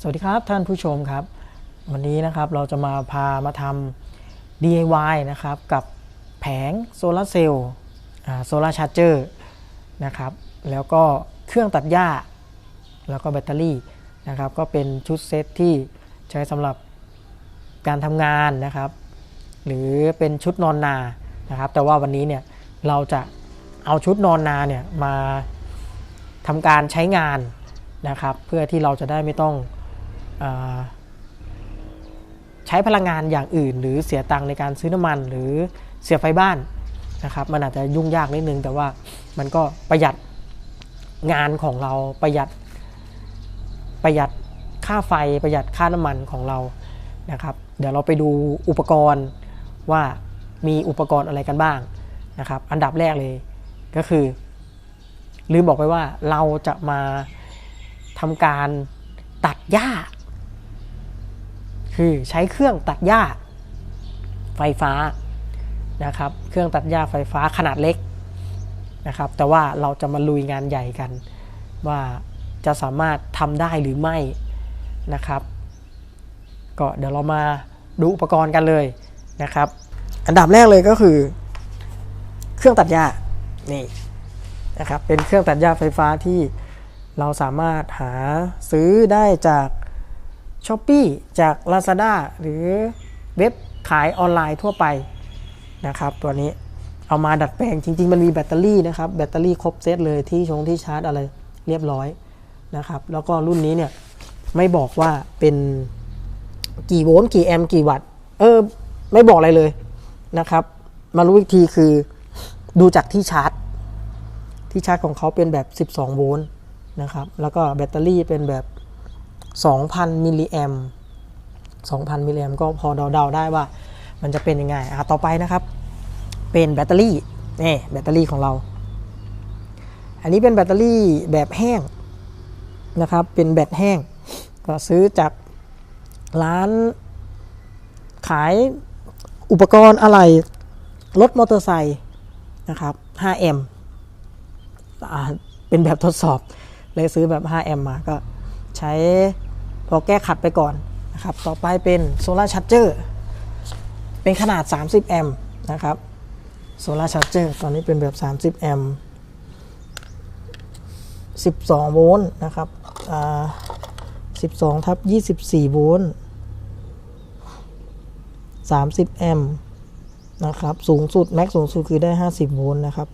สวัสดีครับท่านผู้ชมครับ วันนี้นะครับเราจะมาพามาทำ DIY นะครับกับแผงโซลาร์เซลล์โซลาร์ชาร์เจอร์นะครับแล้วก็เครื่องตัดหญ้า แล้วก็แบตเตอรี่นะครับก็เป็นชุดเซตที่ใช้สำหรับการทำงานนะครับ หรือเป็นชุดนอนนานะครับแต่ว่าวันนี้เนี่ยเราจะเอาชุดนอนนาเนี่ยมาทำการใช้งานนะครับเพื่อที่เราจะได้ไม่ต้อง ใช้พลังงานอย่างอื่น หรือเสียตังค์ในการซื้อน้ำมันหรือเสียไฟบ้านนะครับ มันอาจจะยุ่งยากนิดนึง แต่ว่ามันก็ประหยัดงานของเราประหยัดประหยัดค่าไฟประหยัดค่าน้ำมันของเรานะครับ เดี๋ยวเราไปดูอุปกรณ์ว่ามีอุปกรณ์อะไรกันบ้างนะครับ อันดับแรกเลยก็คือ ลืมบอกไปว่าเราจะมาทำการตัดหญ้า คือใช้เครื่องตัดหญ้าไฟฟ้านะครับ เครื่องตัดหญ้าไฟฟ้าขนาดเล็กนะครับ แต่ว่าเราจะมาลุยงานใหญ่กัน ว่าจะสามารถทำได้หรือไม่นะครับ ก็เดี๋ยวเรามาดูอุปกรณ์กันเลยนะครับ อันดับแรกเลยก็คือ เครื่องตัดหญ้านี่นะครับ เป็นเครื่องตัดหญ้าไฟฟ้าที่เราสามารถหาซื้อได้จาก s h อ p e e จาก Lazada หรือเว็บขายออนไลน์ทั่วไปนะครับตัวนี้เอามาดัดแปลงจริง ๆ มันมีแบตเตอรี่นะครับแบตเตอรี่ครบเซตเลยที่ชงที่ชาร์จอะไรเรียบร้อยนะครับแล้วก็รุ่นนี้เนี่ยไม่บอกว่าเป็นกี่โวลต์กี่แอมป์กี่วัตต์เออไม่บอกอะไรเลยนะครับ มารู้อีกทีคือดูจากที่ชาร์จ ที่ชาร์จของเขาเป็นแบบ 12 โวลต์นะครับแล้วก็แบตเตอรี่เป็นแบบ 2,000 มิลลิแอม2,000 มิลลิแอมก็พอเดาๆได้ว่ามันจะเป็นยังไงอะต่อไปนะครับ เป็นแบตเตอรี่นี่แบตเตอรี่ของเรา อันนี้เป็นแบตเตอรี่แบบแห้งนะครับ เป็นแบตแห้ง ก็ซื้อจากร้านขายอุปกรณ์อะไรรถมอเตอร์ไซค์นะครับ 5M อ่าเป็นแบบทดสอบ เลยซื้อแบบ 5M มาก็ ใช้พอแก้ขัดไปก่อนนะครับ ต่อไปเป็นโซลาร์ชาร์เจอร์เป็นขนาด 30 แอมป์นะครับโซลาร์ชาร์เจอร์ตอนนี้เป็นแบบ 30 แอมป์12 โวลต์นะครับ12ทับ24 โวลต์30 แอมป์นะครับ สูงสุด แม็กสูงสุดคือได้ 50 โวลต์นะครับ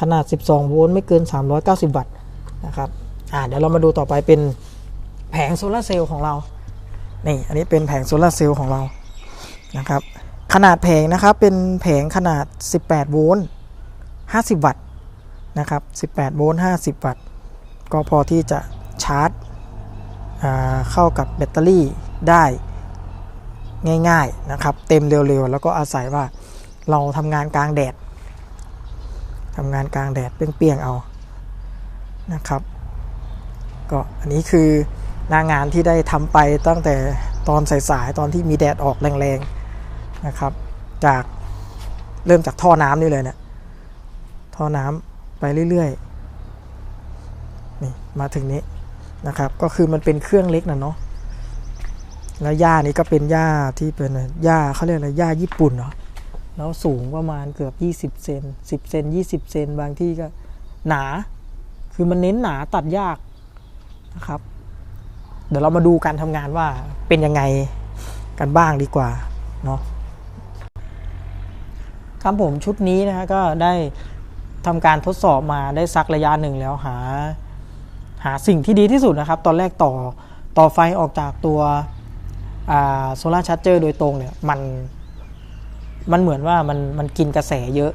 ขนาด 12 โวลต์ไม่เกิน 390 วัตต์นะครับ อ่าเดี๋ยวเรามาดูต่อไปเป็นแผงโซลาร์เซลล์ของเรา นี่ อันนี้เป็นแผงโซลาร์เซลล์ของเรา นะครับ ขนาดแผงนะครับ เป็นแผงขนาด 18 โวลต์ 50 วัตต์ นะครับ 18 โวลต์ 50 วัตต์ ก็พอที่จะชาร์จเข้ากับแบตเตอรี่ได้ง่าย ๆ นะครับ เต็มเร็ว ๆ แล้วก็อาศัยว่าเราทำงานกลางแดดทำงานกลางแดดเปรี้ยงๆเอานะครับ ก็อันนี้คือหน้างานที่ได้ทำไปตั้งแต่ตอนสายๆตอนที่มีแดดออกแรงๆนะครับ จากเริ่มจากท่อน้ำนี่เลยเนะี่ยท่อน้ำไปเรื่อยๆนี่มาถึงนี้นะครับ ก็คือมันเป็นเครื่องเล็กนะเนาะแล้วหญ้านี้ก็เป็นหญ้าที่เป็นหญ้าเขาเรียกอะไรหญ้าญี่ปุ่นเนาะแล้วสูงประมาณเกือบ 20 เซน10 เซน 20 เซน บางที่ก็หนา คือมันเน้นหนาตัดยาก นะครับ เดี๋ยวเรามาดูการทำงานว่าเป็นยังไงกันบ้างดีกว่าเนาะครับผมชุดนี้นะฮะก็ได้ทำการทดสอบมาได้สักระยะหนึ่งแล้วหา หาสิ่งที่ดีที่สุดนะครับ ตอนแรกต่อต่อไฟออกจากตัวโซลาร์ชาร์จเจอร์โดยตรงเนี่ยมันมันเหมือนว่ามันมันกินกระแสเยอะ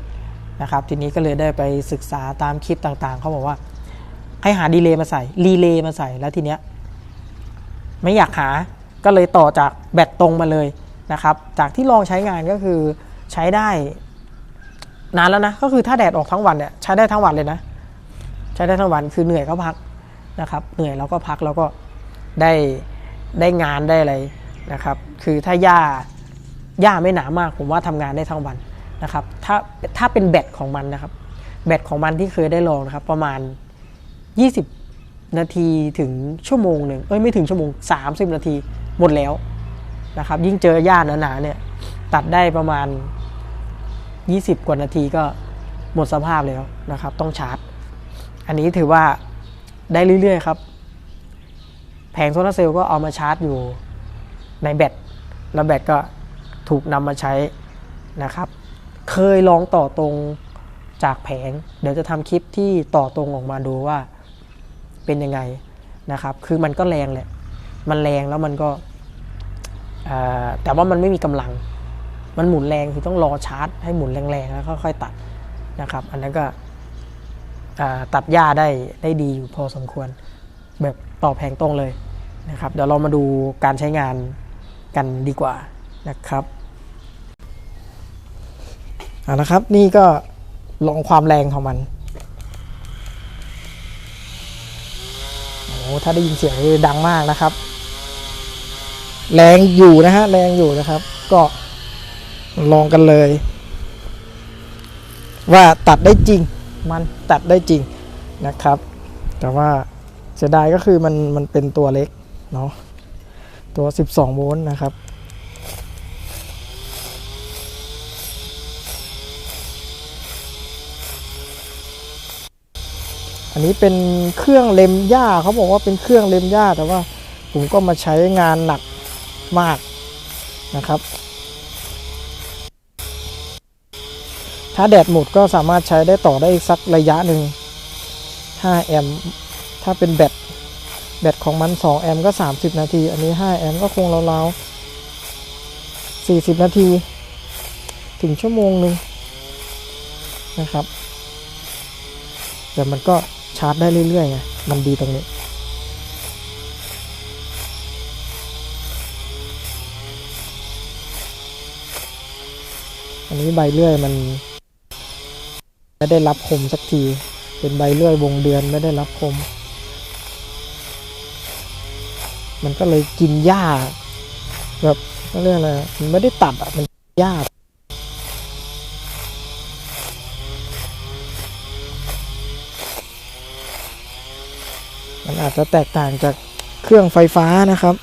นะครับ ทีนี้ก็เลยได้ไปศึกษาตามคลิปต่างๆ เขาบอกว่า ให้หาดีเลย์มาใส่รีเลย์มาใส่แล้วทีเนี้ยไม่อยากหาก็เลยต่อจากแบตตรงมาเลยนะครับ จากที่ลองใช้งานก็คือใช้ได้นานแล้วนะ ก็คือถ้าแดดออกทั้งวันเนี่ยใช้ได้ทั้งวันเลยนะ ใช้ได้ทั้งวันคือเหนื่อยก็พักนะครับ เหนื่อยแล้วก็พักแล้วก็ได้ได้งานได้อะไรนะครับ คือถ้าหญ้าหญ้าไม่หนามากผมว่าทำงานได้ทั้งวันนะครับ ถ้าถ้าเป็นแบตของมันนะครับ แบตของมันที่เคยได้ลองนะครับ ประมาณ 20 นาทีถึงชั่วโมงหนึ่งเอ้ยไม่ถึงชั่วโมง 30 นาทีหมดแล้วนะครับ ยิ่งเจอหญ้าหนาๆเนี่ยตัดได้ประมาณ 20 กว่านาทีก็หมดสภาพแล้วนะครับ ต้องชาร์จ อันนี้ถือว่าได้เรื่อยๆครับ แผงโซลาเซลล์ก็เอามาชาร์จอยู่ในแบตแล้วแบตก็ถูกนำมาใช้นะครับ เคยลองต่อตรงจากแผง เดี๋ยวจะทำคลิปที่ต่อตรงออกมาดูว่า เป็นยังไงนะครับ คือมันก็แรงแหละ มันแรงแล้วมันก็แต่ว่ามันไม่มีกำลัง มันหมุนแรงคือต้องรอชาร์จ ให้หมุนแรงๆแล้วค่อยๆตัดนะครับ อันนั้นก็ตัดหญ้าได้ได้ดีอยู่พอสมควร แบบต่อแผงตรงเลยนะครับ เดี๋ยวเรามาดูการใช้งานกันดีกว่านะครับเอาละครับนี่ก็ลองความแรงของมัน โอ้โห ถ้าได้ยินเสียงดังมากนะครับ แรงอยู่นะฮะแรงอยู่นะครับ ก็ลองกันเลย ว่าตัดได้จริง มันตัดได้จริงนะครับ แต่ว่าเสียดายก็คือมันมันเป็นตัวเล็กเนาะตัว 12 โวลต์นะครับ อันนี้เป็นเครื่องเล็มหญ้าเขาบอกว่าเป็นเครื่องเล็มหญ้าแต่ว่าผมก็มาใช้งานหนักมากนะครับ ถ้าแดดหมดก็สามารถใช้ได้ต่อได้สักระยะหนึ่ง5แอมป์ถ้าเป็นแบตแบตของมัน2แอมป์ก็ 30 นาที อันนี้5แอมป์ก็คงราวๆ40 นาที ถึงชั่วโมงหนึ่งนะครับ แต่มันก็ ชาร์จได้เรื่อยๆไงมันดีตรงนี้อันนี้ใบเลื่อยมัน ไม่ได้รับคมสักที เป็นใบเลื่อยวงเดือนไม่ได้รับคม มันก็เลยกินหญ้าแบบเขาเรียกอะไรมันไม่ได้ตัดอะมันหญ้า มันอาจจะแตกต่างจากเครื่องไฟฟ้านะครับ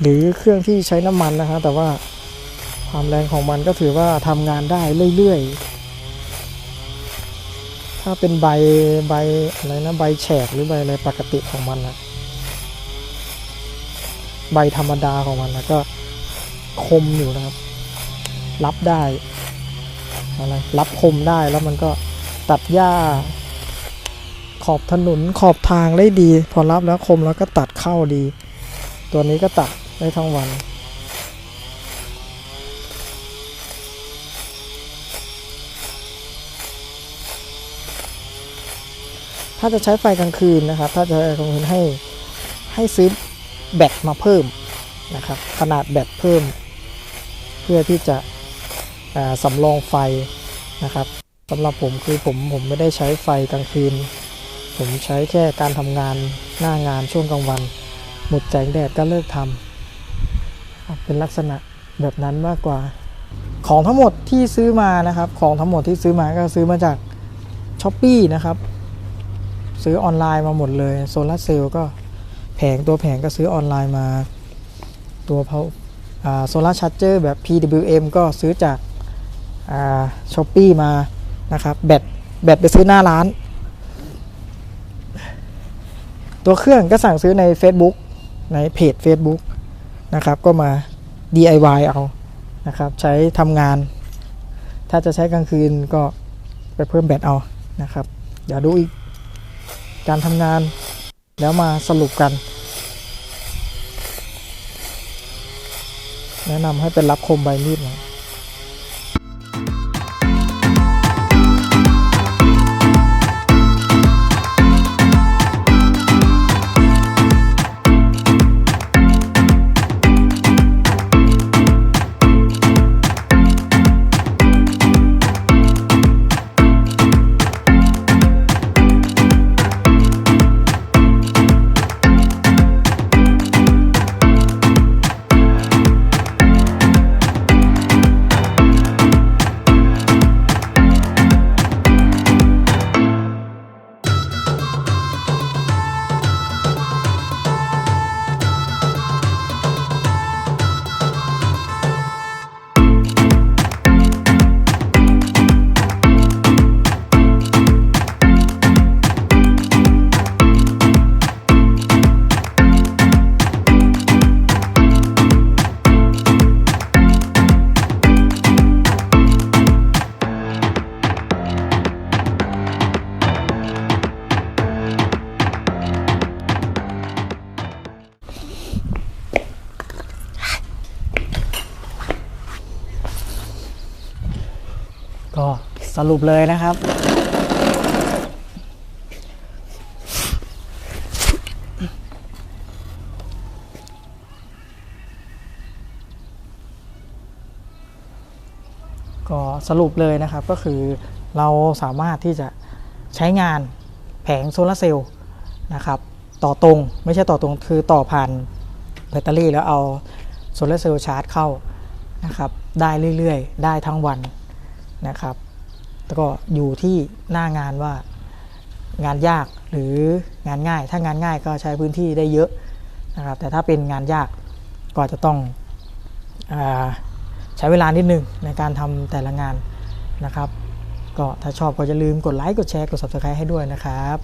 หรือเครื่องที่ใช้น้ำมันนะครับแต่ว่าความแรงของมันก็ถือว่าทำงานได้เรื่อยๆ ถ้าเป็นใบใบอะไรนะใบแฉกหรือใบอะไรปกติของมันนะใบธรรมดาของมันนะก็คมอยู่นะครับ รับได้อะไรรับคมได้แล้วมันก็ตัดหญ้า ขอบถนนขอบทางได้ดี พอรับแล้วคมแล้วก็ตัดเข้าดี ตัวนี้ก็ตัดได้ทั้งวันถ้าจะใช้ไฟกลางคืนนะครับ ถ้าจะใช้กลางคืนให้ให้ซื้อแบตมาเพิ่มนะครับ ขนาดแบตเพิ่ม เพื่อที่จะสำรองไฟนะครับสำหรับผมคือผมผมไม่ได้ใช้ไฟกลางคืน ผมใช้แค่การทำงานหน้างานช่วงกลางวัน หมดแสงแดดก็เลิกทำเป็นลักษณะแบบนั้นมากกว่า ของทั้งหมดที่ซื้อมานะครับ ของทั้งหมดที่ซื้อมาก็ซื้อมาจากช้อปปีนะครับ ซื้อออนไลน์มาหมดเลยโซลาเซลล์ก็แผงตัวแผงก็ซื้อออนไลน์มาตัวเพาโซลาร์ชาร์เจอร์แบบ PWM ก็ซื้อจากช้อปปีมานะครับ แบตแบตไปซื้อหน้าร้าน ตัวเครื่องก็สั่งซื้อใน Facebook ในเพจ Facebook นะครับ ก็มา DIY เอานะครับ ใช้ทำงาน ถ้าจะใช้กลางคืนก็ไปเพิ่มแบตเอานะครับ เดี๋ยวดูอีก การทำงาน แล้วมาสรุปกัน แนะนำให้เป็นรับคมใบมีดนะสรุปเลยนะครับ ก็สรุปเลยนะครับก็คือเราสามารถที่จะใช้งานแผงโซลาร์เซลล์นะครับ ต่อตรงไม่ใช่ต่อตรงคือต่อผ่านแบตเตอรี่แล้วเอาโซลาร์เซลล์ชาร์จเข้านะครับ ได้เรื่อยๆ ได้ทั้งวัน นะครับ แล้วก็อยู่ที่หน้างานว่างานยากหรืองานง่าย ถ้างานง่ายก็ใช้พื้นที่ได้เยอะนะครับ แต่ถ้าเป็นงานยากก็จะต้องอใช้เวลานิดนึงในการทำแต่ละงานนะครับ ก็ถ้าชอบก็อย่าลืมกดไลค์ กดแชร์ กด subscribe ให้ด้วยนะครับ